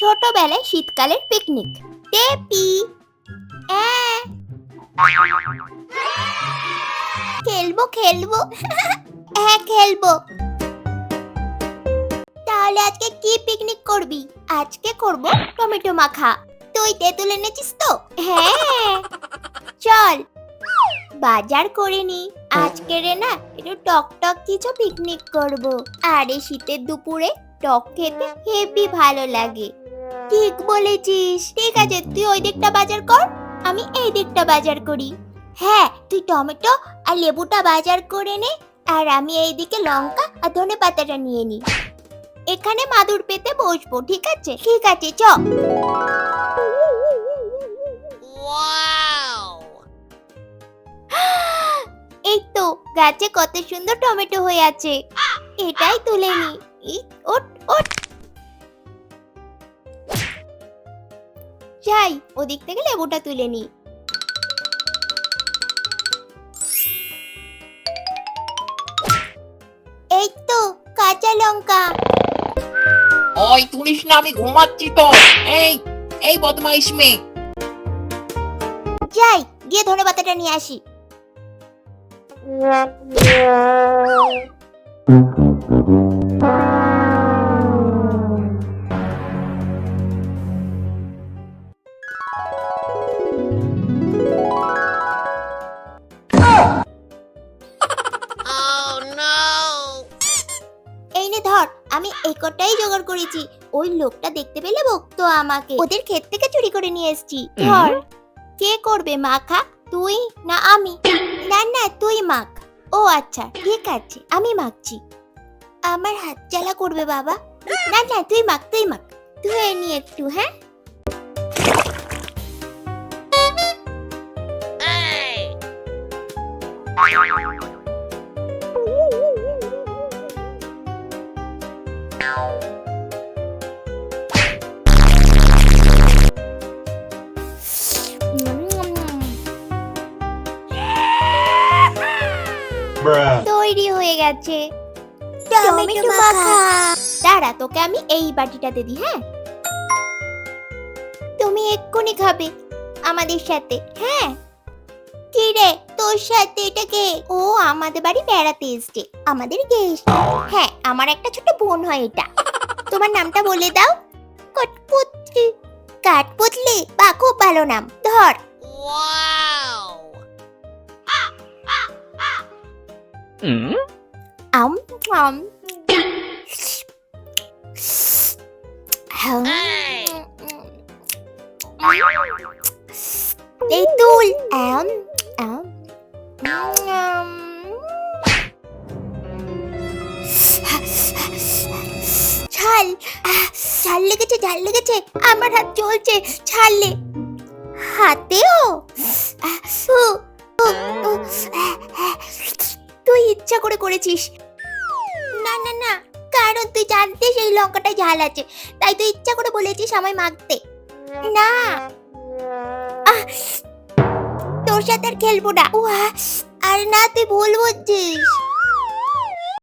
ছোটবেলায় শীতকালের পিকনিক টেপি খেলব খেলব। হ্যাঁ খেলব। তাহলে আজকে কি পিকনিক করবি? আজকে করব টমেটো মাখা। তুই তেঁতুল এনেছিস তো? হ্যাঁ। চল। বাজার করে নি। আজকে রে না একটু টক টক কিছু পিকনিক করব। আর শীতের দুপুরে টক খেতে হেভি ভালো লাগে। ঠিক বলেছিস। ঠিক আছে তুই ওই দিকটা বাজার কর আমি এই দিকটা বাজার করি। হ্যাঁ তুই টমেটো আর লেবুটা বাজার করে নে আর আমি এইদিকে লঙ্কা আর ধনে পাতাটা নিয়ে নি। এখানে মাদুর পেতে বসবো ঠিক আছে? ঠিক আছে চ। এই তো গাছে কত সুন্দর টমেটো হয়ে আছে। এটাই তুলে নি। ই, ওঠ যাই ওদিক থেকে লেবুটা তুলে নি এই তো কাঁচা লঙ্কা। ওই তুলিস না আমি ঘুমাচ্ছি তো। এই এই বদমাইশ মেয়ে। যাই গিয়ে ধনে পাতাটা নিয়ে আসি। এই আমি এই কটাই জোগাড় করেছি। ওই লোকটা দেখতে পেলে বকতো আমাকে। ওদের ক্ষেত থেকে চুরি করে নিয়ে এসেছি। ধর। কে করবে মাখা? তুই না আমি? না না তুই মাখ। ও আচ্ছা ঠিক আছে আমি মাখছি। আমার হাত জ্বালা করবে বাবা। না না তুই মাখ তুই মাখ। ধুয়ে নি একটু হ্যাঁ? Bruh. তৈরি হয়ে গেছে। টমেটো মাখা। দাঁড়া তোকে আমি এই বাটিটাতে দিই হ্যাঁ? তুমি এক্ষুনি খাবে আমাদের সাথে হ্যাঁ? কি রে তোর সাথে এটা কে? ও আমাদের বাড়ি বেড়াতে এসছে আমাদের গেস্ট। হ্যাঁ আমার একটা ছোট বোন হয় এটা। তোমার নামটা বলে দাও। কটপুতলি কাঠপুতলি? বা খুব ভালো নাম। ধর। আম আম তেঁতুল আম আম আম। ঝাল আহ, ঝাল লেগেছে ঝাল লেগেছে। আমার হাত জ্বলছে। ছাড়লে হাতেও? ইচ্ছা করে করেছিস? না না না কারণ তুই জানতিস এই লঙ্কাটা ঝাল আছে তাই তুই ইচ্ছা করে বলেছিস আমায় মাখতে। না। আহ, তোর সাথে আর খেলব না। আর না তুই ভুল বুঝছিস।